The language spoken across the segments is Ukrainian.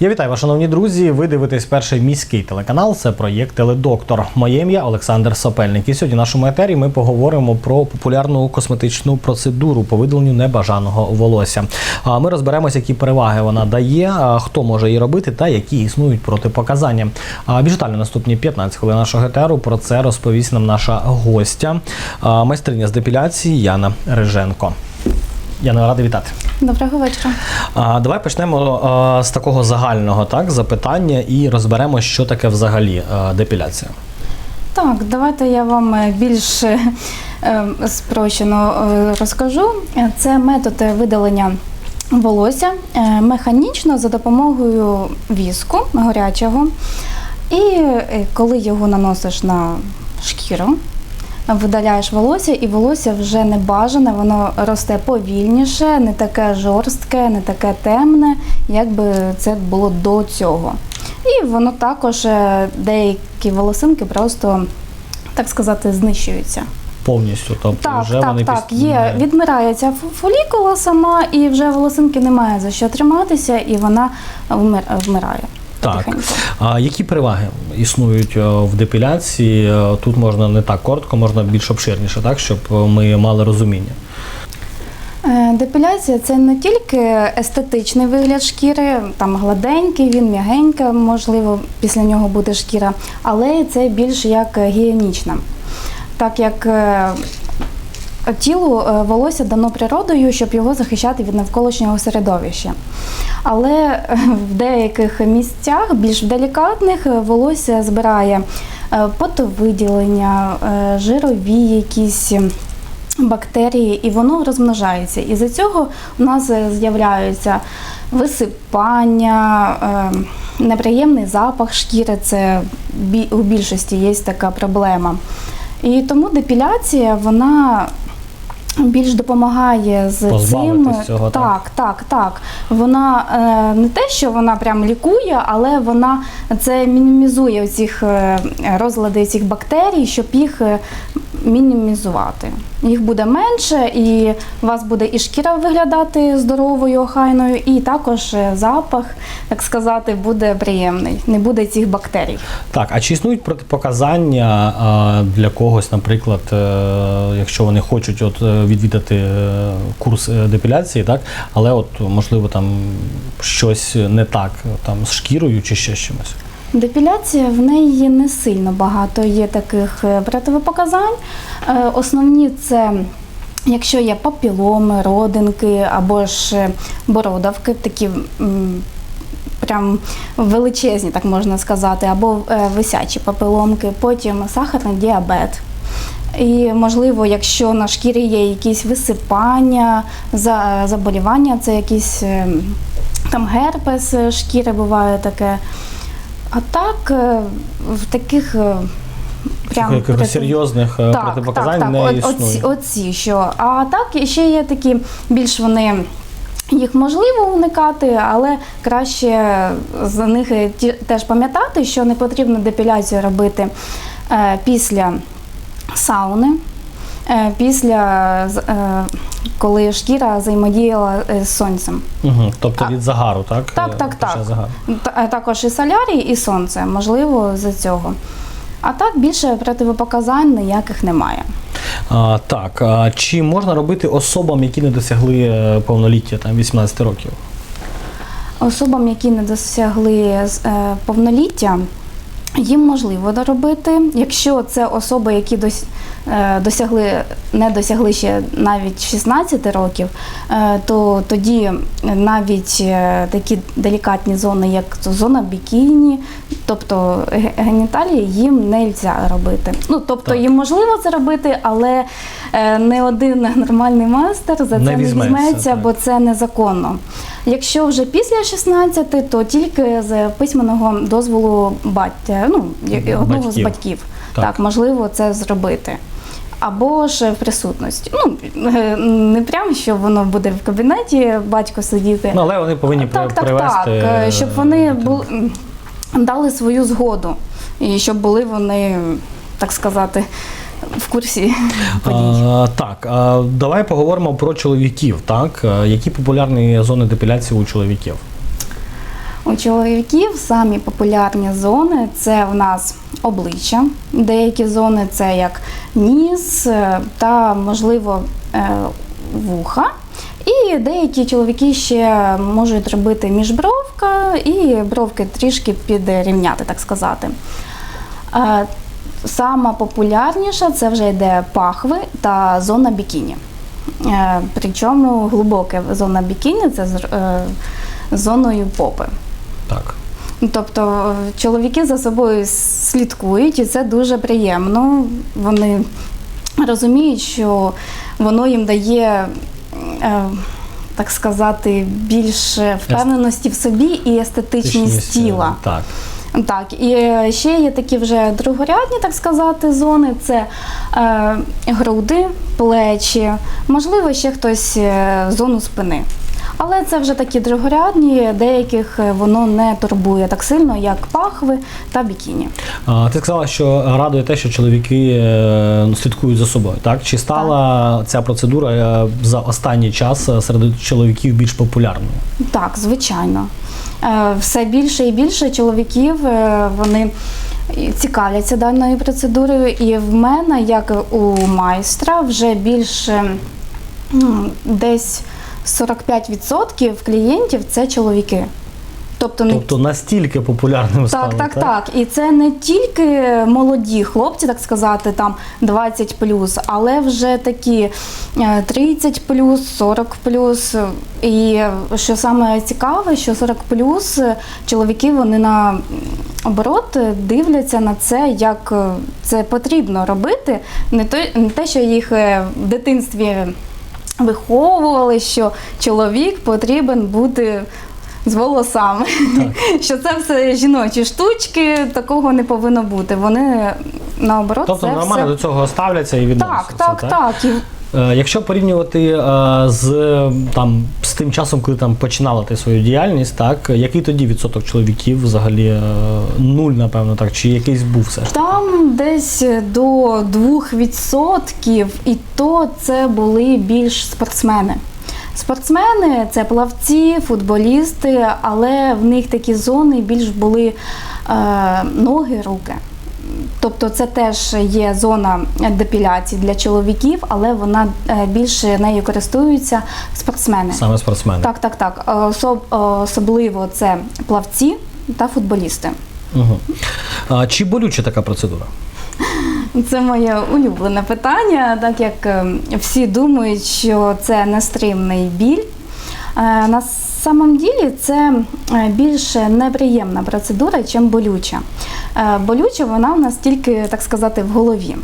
Я вітаю вас, шановні друзі. Ви дивитесь перший міський телеканал. Це проєкт Теледоктор. Моє ім'я Олександр Сапельник. І сьогодні в нашому етері ми поговоримо про популярну косметичну процедуру по видаленню небажаного волосся. А Ми розберемося, які переваги вона дає, хто може її робити та які існують протипоказання. А детально наступні 15 хвилин нашого етеру. Про це розповість нам наша гостя, майстриня з депіляції Яна Риженко. Яна, радий вітати. Доброго вечора. А, давай почнемо а, з такого загального так, запитання і розберемо, що таке взагалі а, депіляція. Так, давайте я вам е, більш е, е, спрощено е, розкажу. Це метод видалення волосся механічно за допомогою віску гарячого. І коли його наносиш на шкіру, видаляєш волосся, і волосся вже не бажане, воно росте повільніше, не таке жорстке, не таке темне, як би це було до цього. І воно також е, деякі волосинки просто, так сказати, знищуються. Повністю. Тобто Так, вже так, вони так. Є, відмирає ця фолікула сама, і вже волосинки немає за що триматися, і вона вмир- вмирає. Так. потихеньку. А які переваги існують е, в депіляції? Е, Тут можна не так коротко, можна більш обширніше, так, щоб е, ми мали розуміння. Депіляція це не тільки естетичний вигляд шкіри, там гладенький, він м'ягенька, можливо, після нього буде шкіра, але це більш як гігієнічна. Так як тілу е, волосся дано природою, щоб його захищати від навколишнього середовища. Але е, в деяких місцях, більш делікатних, е, волосся збирає е, потовиділення, е, жирові якісь бактерії, і воно розмножається. І за цього у нас е, з'являються висипання, е, неприємний запах шкіри. Це у більшості є така проблема. І тому депіляція вона більш допомагає з цим. цього, так? так, так, так. Вона е, не те, що вона прям лікує, але вона це мінімізує цих розлади цих бактерій, щоб їх е, мінімізувати. Їх буде менше, і у вас буде і шкіра виглядати здоровою, охайною, і також е, запах, так сказати, буде приємний. Не буде цих бактерій. Так, а чи існують протипоказання для когось, наприклад, е, якщо вони хочуть от, е, відвідати е, курс е, депіляції, так, але от можливо там щось не так там з шкірою чи ще чимось? Депіляція в неї не сильно багато є таких е, противопоказань. Е, Основні це. Якщо є папіломи, родинки або ж е, бородавки, такі прям величезні, так можна сказати, або е, висячі папіломки, потім сахарний діабет. І можливо, якщо на шкірі є якісь висипання, заболівання, це якісь е, там герпес е, шкіри буває таке. А так, е, в таких е, прям проти- серйозних е, протипоказань не От- існує. Оці, оці що. А так ще є такі більш вони. Їх можливо уникати, але краще за них теж пам'ятати, що не потрібно депіляцію робити після сауни, після е, коли шкіра взаємодіяла е, з сонцем. Угу. Тобто від загару, так? Так, Е, так, так. загару. Е, Також і солярій, і сонце, можливо, за цього. А так більше противопоказань ніяких немає. А, так, а чи можна робити особам, які не досягли е, повноліття там 18 років? Особам, які не досягли е, повноліття, їм можливо доробити. Якщо це особи, які е, досягли, не досягли ще навіть 16 років, е, то тоді навіть е, такі делікатні зони, як зона бікіні, тобто геніталії, їм не можна робити. Ну тобто Так. їм можливо це робити, але не один нормальний майстер за це не візьметься, візьметься, так. бо це незаконно. Якщо вже після 16, то тільки з письменного дозволу батька, ну одного з Батьків. батьків, Так. так. можливо це зробити. Або ж в присутності. Ну е, не прямо, що воно буде в кабінеті, батько сидіти. Ну, але вони повинні при- так, так, привести. так, е, щоб вони були, дали свою згоду, і щоб були вони, так сказати, в курсі подій. А, так, а, давай поговоримо про чоловіків. Так, А, які популярні зони депіляції у чоловіків? У чоловіків самі популярні зони це в нас обличчя. Деякі зони це як ніс е, та, можливо, е, вуха. І деякі чоловіки ще можуть робити міжбровка і бровки трішки підрівняти, так сказати. Е, Сама популярніша це вже йде пахви та зона бікіні. Е, Причому глибоке зона бікіні це з е, зоною попи. Так. Тобто е, чоловіки за собою слідкують, і це дуже приємно. Вони розуміють, що воно їм дає, так сказати, більше впевненості в собі і естетичність тіла. Так. Так, і е, ще є такі вже другорядні, так сказати, зони: це е, груди, плечі, можливо, ще хтось е, зону спини. Але це вже такі другорядні, деяких е, воно не турбує так сильно, як пахви та бікіні. А, ти сказала, що радує те, що чоловіки е, слідкують за собою. Так чи стала ця процедура е, за останній час серед чоловіків більш популярною? Так, звичайно. Все більше і більше чоловіків вони цікавляться даною процедурою, і в мене, як у майстра, вже більше десь 45% клієнтів це чоловіки. Тобто не Тобто настільки популярним стало, так, так, так. І це не тільки молоді хлопці, так сказати, там 20 але вже такі е, 30 40 І що саме цікаве, що 40 чоловіки вони на оборот дивляться на це, як е, це потрібно робити. Не те, не те що їх е, в дитинстві виховували, що чоловік потрібен бути з волосами. Що це все жіночі штучки, такого не повинно бути. Вони наоборот. Тобто це нормально все... до цього ставляться і відносяться. Так, так, так. І Е, Якщо порівнювати е, з там з тим часом, коли там починала ти свою діяльність, так який тоді відсоток чоловіків взагалі е, нуль, напевно, так чи якийсь був все ж? Там десь до 2%, і то це були більш спортсмени. Спортсмени це плавці, футболісти, але в них такі зони більш були е, ноги, руки. Тобто це теж є зона депіляції для чоловіків, але вона е, більше нею користуються спортсмени. Саме спортсмени. Так, так, так. Е, особ- е, особливо це плавці та футболісти. Угу. А, чи болюча така процедура? Це моє улюблене питання, так як е, всі думають, що це нестримний біль. Е, На самом ділі це е, більш неприємна процедура, ніж болюча. Е, Болюча вона у нас тільки, так сказати, в голові.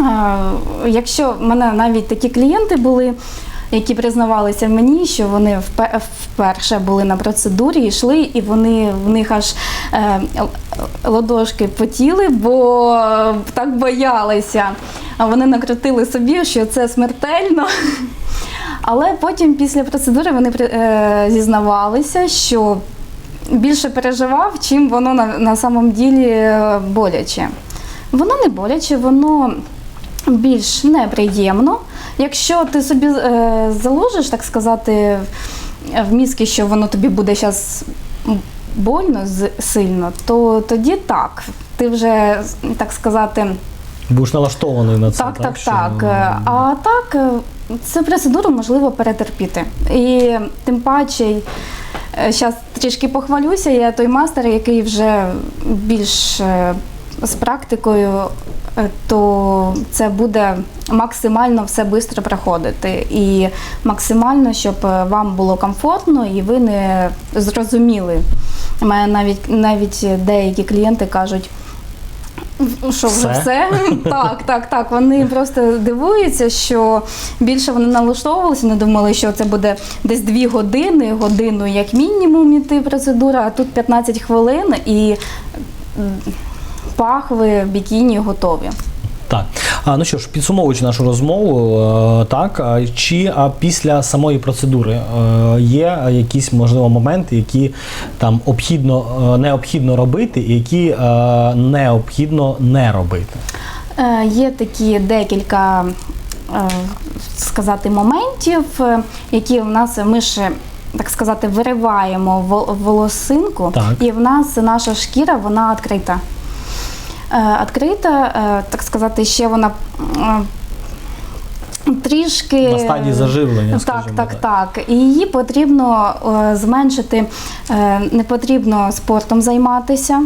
Е, Якщо в мене навіть такі клієнти були, які признавалися мені, що вони впе- вперше були на процедурі, йшли, і вони в них аж е, ладошки потіли, бо так боялися. А вони накрутили собі, що це смертельно. Але потім після процедури вони е, зізнавалися, що більше переживав, чим воно на, на самом ділі е, боляче. Воно не боляче, воно більш неприємно. Якщо ти собі е, заложиш, так сказати, в мізки, що воно тобі буде зараз больно сильно, то тоді так. Ти вже, так сказати, Будеш налаштований на це. так, так, так. Е, А так, е, цю процедуру можливо перетерпіти. І тим паче, зараз трішки похвалюся, я той мастер, який вже більш е, з практикою, е, то це буде максимально все швидко проходити. І максимально, щоб е, вам було комфортно і ви не зрозуміли. Мене навіть навіть деякі клієнти кажуть. Що вже Все? все? Так, так, так. Вони просто дивуються, що більше вони налаштовувалися, не думали, що це буде десь дві години, годину як мінімум іти процедура, а тут 15 хвилин і пахви, бікіні готові. Так. А, ну що ж, підсумовуючи нашу розмову, е, так, чи а після самої процедури е, є якісь, можливо, моменти, які там обхідно, е, необхідно робити, і які необхідно не робити? Є такі декілька сказати моментів, які в нас ми ж так сказати, вириваємо вол- волосинку, Так. і в нас наша шкіра вона відкрита. Е, Відкрита, е, так сказати, ще вона е, трішки На стадії заживлення, Так, так, так. так. І її потрібно е, зменшити, е, не потрібно спортом займатися.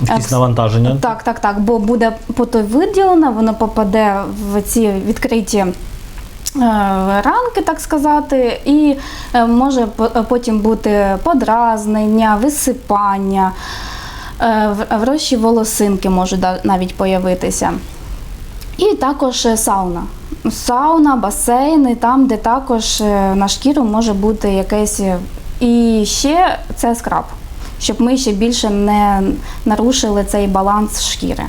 Якісь навантаження. Так, так, так, бо буде пото виділено, воно попаде в ці відкриті. е, Ранки, так сказати, і е, може по- потім бути подразнення, висипання, е, в- врощі волосинки можуть навіть появитися. І також е, сауна. Сауна, басейни, там, де також е, на шкіру може бути якесь. І ще це скраб, щоб ми ще більше не нарушили цей баланс шкіри.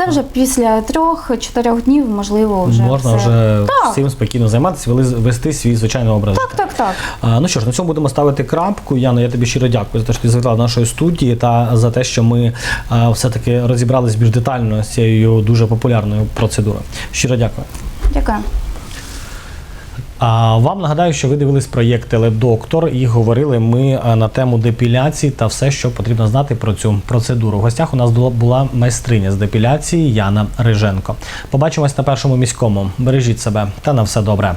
Це вже після трьох-чотирьох днів, можливо, вже Можна все. вже Так. всім спокійно займатися, вести свій звичайний образ. Так, так, так. А, Ну що ж, на цьому будемо ставити крапку. Яна, я тобі щиро дякую за те, що ти завітала нашої студії та за те, що ми а, все-таки розібрались більш детально з цією дуже популярною процедурою. Щиро дякую. Дякую. А вам нагадаю, що ви дивились проєкт Теледоктор і говорили ми на тему депіляції та все, що потрібно знати про цю процедуру. В гостях у нас була майстриня з депіляції Яна Риженко. Побачимось на першому міському. Бережіть себе та на все добре.